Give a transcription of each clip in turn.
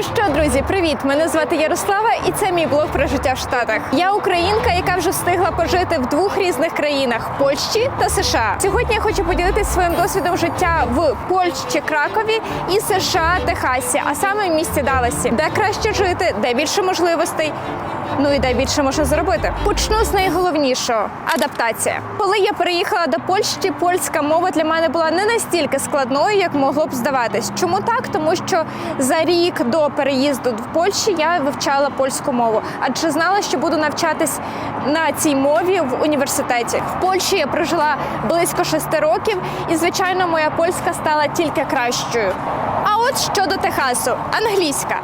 Ну що, друзі, привіт! Мене звати Ярослава, і це мій блог про життя в Штатах. Я українка, яка вже встигла пожити в двох різних країнах Польщі та США. Сьогодні я хочу поділитися своїм досвідом життя в Польщі, Кракові і США, Техасі, а саме в місті Даласі, де краще жити, де більше можливостей. Ну і де більше можна зробити. Почну з найголовнішого адаптація. Коли я переїхала до Польщі, польська мова для мене була не настільки складною, як могло б здаватись. Чому так? Тому що за рік до переїзду в Польщі я вивчала польську мову, адже знала, що буду навчатись на цій мові в університеті. В Польщі я прожила близько шести років, і звичайно, моя польська стала тільки кращою. А от щодо Техасу, англійська.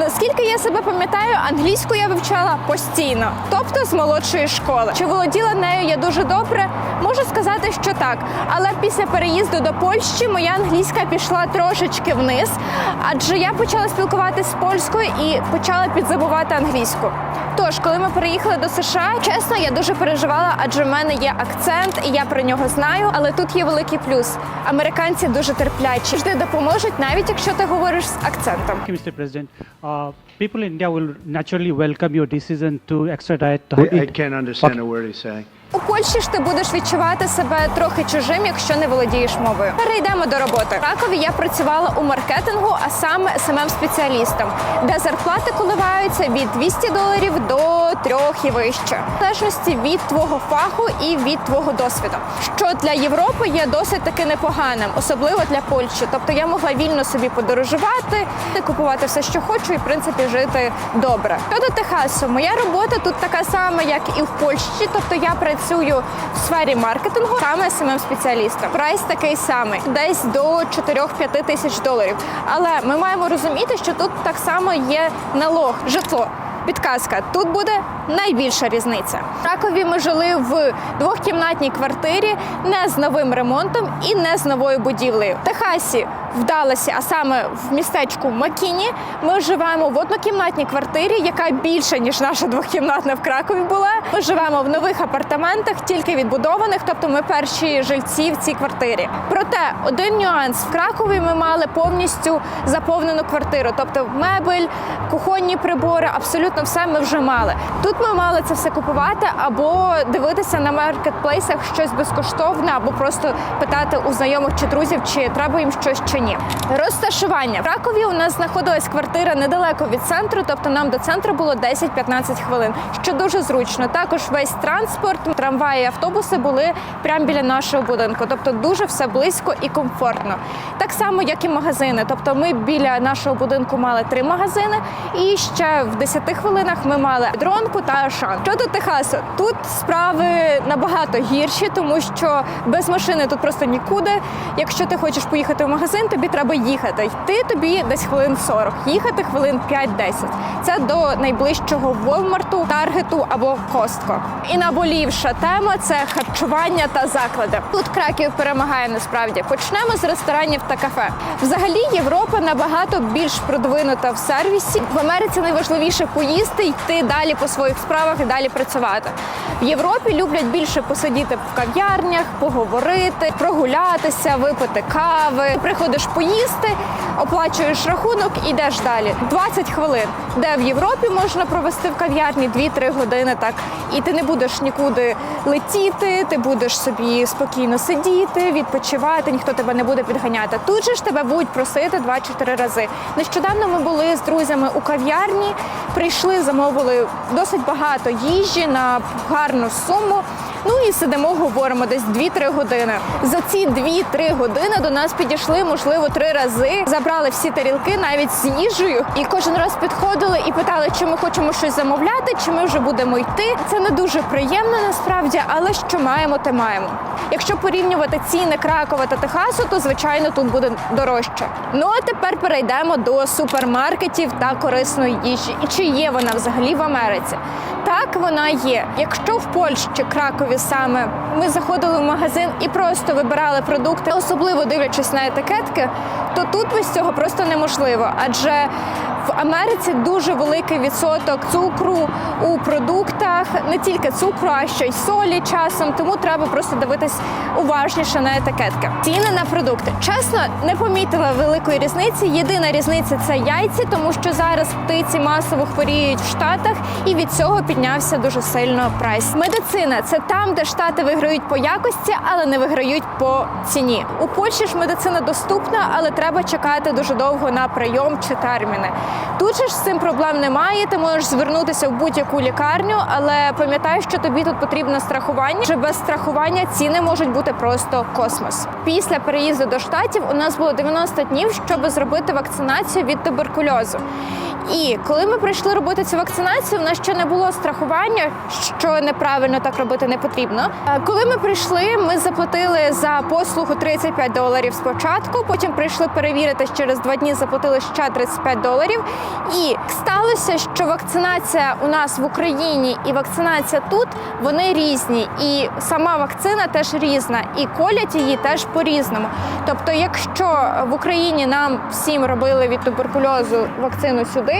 Наскільки я себе пам'ятаю, англійську я вивчала постійно, тобто з молодшої школи. Чи володіла нею я дуже добре? Можу сказати, що так. Але після переїзду до Польщі моя англійська пішла трошечки вниз, адже я почала спілкуватися з польською і почала підзабувати англійську. Тож, коли ми переїхали до США, чесно, я дуже переживала, адже в мене є акцент, і я про нього знаю. Але тут є великий плюс. Американці дуже терплячі, завжди допоможуть, навіть якщо ти говориш з акцентом. Mr. President. Uh, people in India will naturally welcome your decision to extradite. I, I can't understand a word he's saying. У Польщі ж ти будеш відчувати себе трохи чужим, якщо не володієш мовою. Перейдемо до роботи. В Кракові я працювала у маркетингу, а саме самим спеціалістом, де зарплати коливаються від 200 доларів до трьох і вище, в залежності від твого фаху і від твого досвіду. Що для Європи є досить таки непоганим, особливо для Польщі. Тобто я могла вільно собі подорожувати, купувати все, що хочу, і в принципі жити добре. Щодо Техасу, моя робота тут така сама, як і в Польщі. Тобто я працюю в сфері маркетингу, саме самим спеціалістом. Прайс такий самий, десь до 4-5 тисяч доларів. Але ми маємо розуміти, що тут так само є налог, житло. Підказка, тут буде найбільша різниця. В Ракові ми жили в двохкімнатній квартирі не з новим ремонтом і не з новою будівлею. В Техасі в Далласі, а саме в містечку Макіні, ми живемо в однокімнатній квартирі, яка більша ніж наша двохкімнатна в Кракові була. Ми живемо в нових апартаментах, тільки відбудованих, тобто ми перші жильці в цій квартирі. Проте один нюанс в Кракові ми мали повністю заповнену квартиру, тобто мебель, кухонні прибори, абсолютно все ми вже мали. Тут ми мали це все купувати або дивитися на маркетплейсах щось безкоштовне, або просто питати у знайомих чи друзів, чи треба їм щось чи ні. Розташування в Кракові у нас знаходилась квартира недалеко від центру, тобто нам до центру було 10-15 хвилин, що дуже зручно. Також весь транспорт, трамваї, автобуси були прямо біля нашого будинку, тобто дуже все близько і комфортно. Так само, як і магазини. Тобто, ми біля нашого будинку мали три магазини, і ще в 10 хвилинах ми мали дронку та Ашан. Щодо Техасу, тут справи набагато гірші, тому що без машини тут просто нікуди. Якщо ти хочеш поїхати в магазин, тобі треба їхати. Йти тобі десь хвилин 40, їхати хвилин 5-10. Це до найближчого Волмарту, Таргету або Костко. І наболівша тема це харчування та заклади. Тут Краків перемагає насправді. Почнемо з ресторанів та кафе. Взагалі Європа набагато більш продвинута в сервісі. В Америці найважливіше поїсти, йти далі по своїх справах і далі працювати. В Європі люблять більше посидіти в кав'ярнях, поговорити, прогулятися, випити кави. Приходиш поїсти, оплачуєш рахунок, і йдеш далі. 20 хвилин, де в Європі можна провести в кав'ярні 2-3 години. Так і ти не будеш нікуди летіти, ти будеш собі спокійно сидіти, відпочивати, ніхто тебе не буде підганяти. Тут же ж тебе будуть просити 2-4 рази. Нещодавно ми були з друзями у кав'ярні, прийшли, замовили досить багато їжі на гарну суму. Ну і сидимо, говоримо десь 2-3 години. За ці 2-3 години до нас підійшли, можливо, три рази. Забрали всі тарілки навіть з їжею, і кожен раз підходили і питали, чи ми хочемо щось замовляти, чи ми вже будемо йти. Це не дуже приємно насправді, але що маємо, те маємо. Якщо порівнювати ціни Кракова та Техасу, то звичайно тут буде дорожче. Ну а тепер перейдемо до супермаркетів та корисної їжі. І чи є вона взагалі в Америці? Так, вона є. Якщо в Польщі, Кракові саме ми заходили в магазин і просто вибирали продукти, особливо дивлячись на етикетки, то тут без цього просто неможливо. Адже В Америці дуже великий відсоток цукру у продуктах, не тільки цукру, а ще й солі часом. Тому треба просто дивитись уважніше на етикетки. Ціни на продукти. Чесно, не помітила великої різниці. Єдина різниця це яйці, тому що зараз птиці масово хворіють в Штатах, і від цього піднявся дуже сильно прайс. Медицина це там, де штати виграють по якості, але не виграють по ціні. У Польщі ж медицина доступна, але треба чекати дуже довго на прийом чи терміни. Тут же ж з цим проблем немає. Ти можеш звернутися в будь-яку лікарню, але пам'ятай, що тобі тут потрібно страхування. Що без страхування ціни можуть бути просто космос. Після переїзду до штатів у нас було 90 днів, щоб зробити вакцинацію від туберкульозу. І коли ми прийшли робити цю вакцинацію, в нас ще не було страхування, що неправильно так робити не потрібно. Коли ми прийшли, ми заплатили за послугу 35 доларів спочатку. Потім прийшли перевірити через два дні, заплатили ще 35 доларів. І сталося, що вакцинація у нас в Україні і вакцинація тут вони різні. І сама вакцина теж різна, і колять її теж по-різному. Тобто, якщо в Україні нам всім робили від туберкульозу вакцину сюди,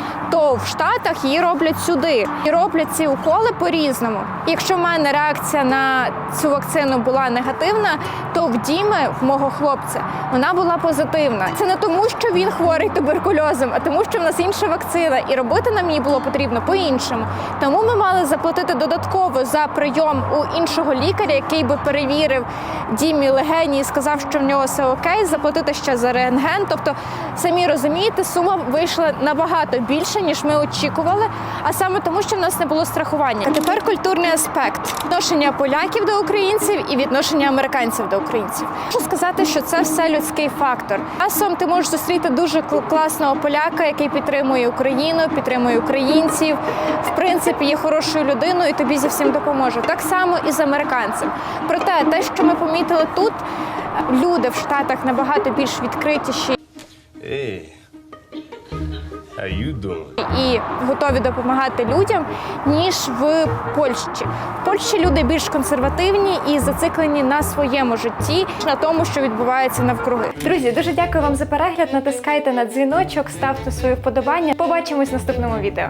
в Штатах її роблять сюди і роблять ці уколи по-різному. Якщо в мене реакція на цю вакцину була негативна, то в Діми, в мого хлопця, вона була позитивна. Це не тому, що він хворий туберкульозом, а тому, що в нас інша вакцина, і робити нам її було потрібно по-іншому. Тому ми мали заплатити додатково за прийом у іншого лікаря, який би перевірив Дімі легені і сказав, що в нього все окей, заплатити ще за рентген. Тобто, самі розумієте, сума вийшла набагато більше, ніж ми очікували, а саме тому, що в нас не було страхування. А тепер культурний аспект відношення поляків до українців і відношення американців до українців. Можу сказати, що це все людський фактор. Часом ти можеш зустріти дуже кл- класного поляка, який підтримує Україну, підтримує українців. В принципі, є хорошою людиною і тобі зі всім допоможе. Так само і з американцем. Проте, те, що ми помітили тут, люди в Штатах набагато більш відкритіші Hey, how you doing? і готові допомагати людям, ніж в Польщі. В Польщі люди більш консервативні і зациклені на своєму житті, на тому, що відбувається навкруги. Друзі, дуже дякую вам за перегляд. Натискайте на дзвіночок, ставте свої вподобання. Побачимось в наступному відео.